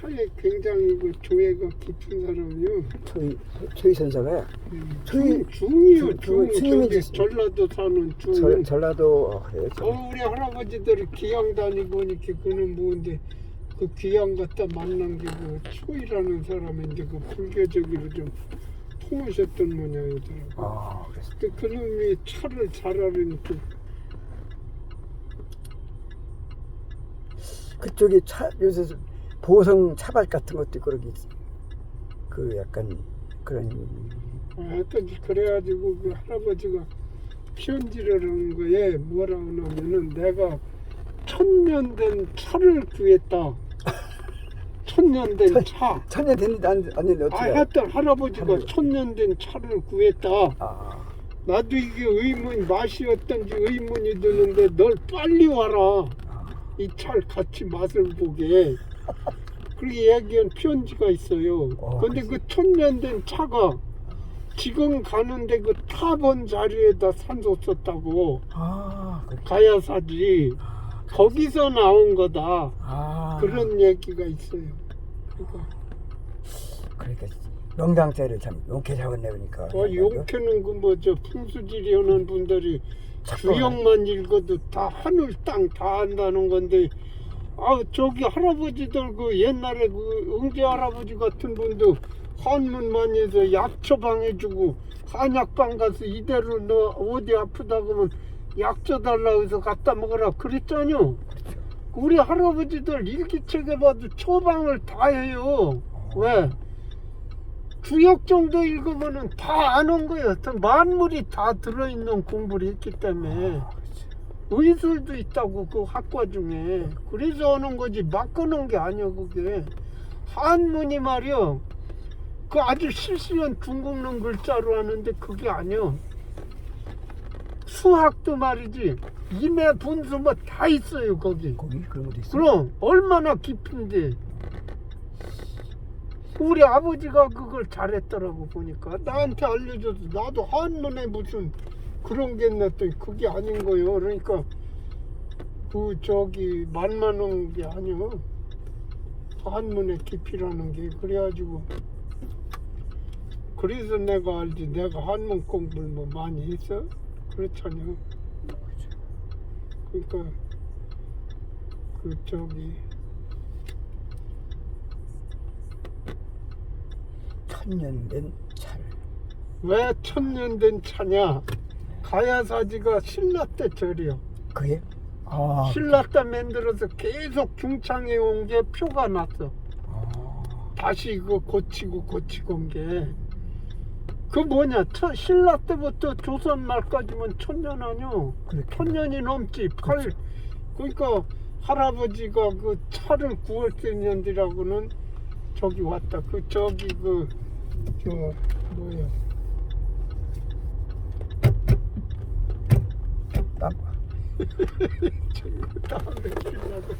차에 굉장히 그 조예가 깊은 사람이요. 초이 초이 선사가 음, 초이 중이요, 중- 스님이 전라도 사는 중. 절, 전라도 어, 그래요. 어, 우리 할아버지들이 기양 다니고 오니까 그는 뭐인데 그 기양 갔다 만난 게그 초이라는 사람인데 그 불교적으로 좀 통하셨던 모양이더라고. 아 그래서 그 그놈이 차를 잘 알으니까 그쪽에 차 요새 보성 차발 같은 것도 그러기 그 약간 그런 하여튼 그래가지고 그 할아버지가 편지를 한 거에 뭐라 하냐면은 내가 천년 된 차를 구했다. 천년 된 차. 천년 됐는데 안, 안 됐는데 아, 어떻게 하여튼 할아버지가 할아버지. 천년 된 차를 구했다. 아 나도 이게 의문 맛이 어떤지 의문이 드는데 널 빨리 와라. 이 차를 같이 맛을 보게. 그렇게 얘기한 편지가 있어요. 어, 근데. 그 천년 된 차가 지금 가는데 그 타본 자리에다 산소 썼다고. 아. 가야사지. 거기서 나온 거다. 아. 그런 얘기가 있어요. 그러니까 그러니까 명당자를 참 용케 잡았네 그러니까. 저 용케는 그뭐저 풍수지리 하는 분들이 주역만 읽어도 다 하늘 땅 다 안다는 건데 아 저기 할아버지들 그 옛날에 그 응제 할아버지 같은 분도 한문만 해서 약초방 해주고 한약방 가서 이대로 너 어디 아프다 그러면 약초 달라고 해서 갖다 먹으라 그랬잖요 우리 할아버지들 일기책에 봐도 처방을 다 해요 왜? 주역 정도 읽으면은 다 아는 거예요. 또 만물이 다 들어있는 공부를 했기 때문에. 의술도 있다고 그 학과 중에. 그래서 하는 거지. 막 끄는 게 아니야 그게. 한문이 말이요 그 아주 실시한 중국는 글자로 하는데 그게 아니야. 수학도 말이지. 임의 분수 뭐 다 있어요 거기. 거기 그런 것도 있어 그럼 얼마나 깊은데. 우리 아버지가 그걸 잘했더라고 보니까. 나한테 알려줘서 나도 한문에 무슨 그런 게 있났더니 그게 아닌 거예요. 그러니까 그 저기 만만한 게 아니요. 한문의 깊이라는 게. 그래가지고 그래서 내가 알지. 내가 한문 공부를 뭐 많이 했어? 그렇잖아요 그러니까 그 저기 천년 된 차를 왜 천년 된 차냐? 가야사지가 신라 때 절이요. 그게 아, 신라 때 만들어서 계속 중창해 온 게 표가 났어. 아, 다시 이거 고치고 고치고 온 게. 그 뭐냐? 천- 신라 때부터 조선 말까지면 천년 아니요. 그렇게 천년이 넘지. 팔. 그러니까 할아버지가 그 차를 구할 때 년이라고는 저기 왔다. 그 저기 그 저 뭐야? 땀 저기 다음에 길라고.